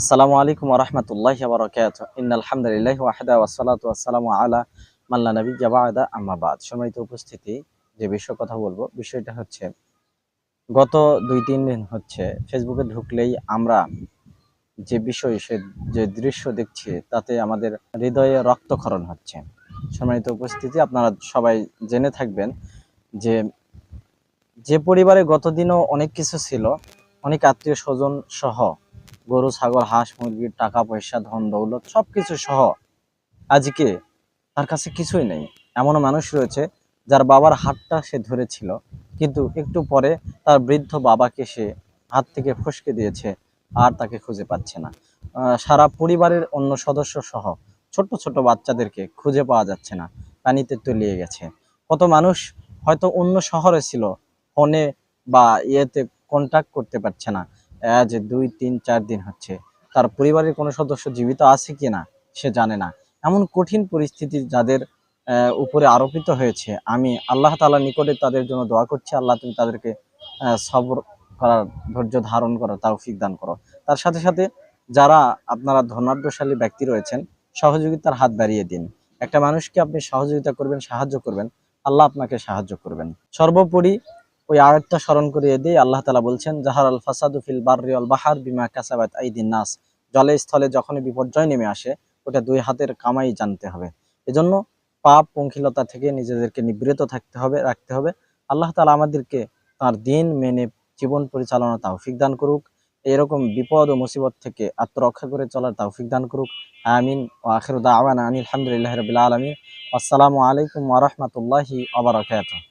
আসসালামু আলাইকুম রহমতুল্লাহ বরকাত ইনালহামদুলিল্লাহ ওয়াহদা ওয়াসালাতু আসসালামু আলা মাল্লা নবী জাবাদা আম্মাবাদ সম্মানিত উপস্থিতি, যে বিষয় কথা বলব, বিষয়টা হচ্ছে, গত দুই তিন দিন হচ্ছে ফেসবুকে ঢুকলেই আমরা যে বিষয়, সে যে দৃশ্য দেখছি, তাতে আমাদের হৃদয়ে রক্তক্ষরণ হচ্ছে। সম্মানিত উপস্থিতি, আপনারা সবাই জেনে থাকবেন যে যে পরিবারে গতদিনও অনেক কিছু ছিল, অনেক আত্মীয় স্বজন সহ গরু, ছাগল, হাঁস মুরগির টাকা, পয়সা, ধন, দৌলত সবকিছু সহ আজকে তার কাছে কিছুই নেই। এমনও মানুষ রয়েছে যার বাবার হাতটা সে ধরেছিল, কিন্তু একটু পরে তার বৃদ্ধ বাবাকে সে হাত থেকে ফসকে দিয়েছে, আর তাকে খুঁজে পাচ্ছে না। সারা পরিবারের অন্য সদস্য সহ ছোট ছোট বাচ্চাদেরকে খুঁজে পাওয়া যাচ্ছে না, পানিতে তলিয়ে গেছে। কত মানুষ হয়তো অন্য শহরে ছিল, ফোনে বা ইয়েতে কন্ট্যাক্ট করতে পারছে না। আজ দুই, তিন, চার দিন হচ্ছে। তার পরিবারের কোনো সদস্য জীবিত আছে কি না সে জানে না। এমন কঠিন পরিস্থিতি যাদের উপরে আরোপিত হয়েছে, আমি আল্লাহ তাআলার নিকটে তাদের জন্য দোয়া করছি। আল্লাহ তুমি তাদেরকে সবর করার, ধৈর্য ধারণ করার তৌফিক দান করো। তার সাথে সাথে যারা আপনারা ধনাঢ্যশালী ব্যক্তি রয়েছেন, সহযোগিতার হাত বাড়িয়ে দিন। একটা মানুষকে আপনি সহযোগিতা করবেন, সাহায্য করবেন, আল্লাহ আপনাকে সাহায্য করবেন। সর্বোপরি ওই আয়াতটা স্মরণ করিয়ে দিয়ে আল্লাহ তালা বলছেন, জাহার আল ফাসাদু ফিল বার্রি আল বাহার বিমা কাসাবাত আইদিন নাস। জলে স্থলে যখনই বিপর্যয় নেমে আসে, ওটা দুই হাতের কামাই জানতে হবে। এজন্য পাপ পঙ্কিলতা থেকে নিজেদেরকে নিবৃত থাকতে হবে, রাখতে হবে। আল্লাহ তালা আমাদেরকে তার দিন মেনে জীবন পরিচালনা তৌফিক দান করুক। এরকম বিপদ ও মুসিবত থেকে আত্মরক্ষা করে চলার তৌফিক দান করুক। আমিন। ও আখির দাওয়ানা আনিল আলহামদুলিল্লাহ রবিল আলমিন। আসসালামু আলাইকুম ওয়া রাহমাতুল্লাহি ওয়া বারাকাতুহু।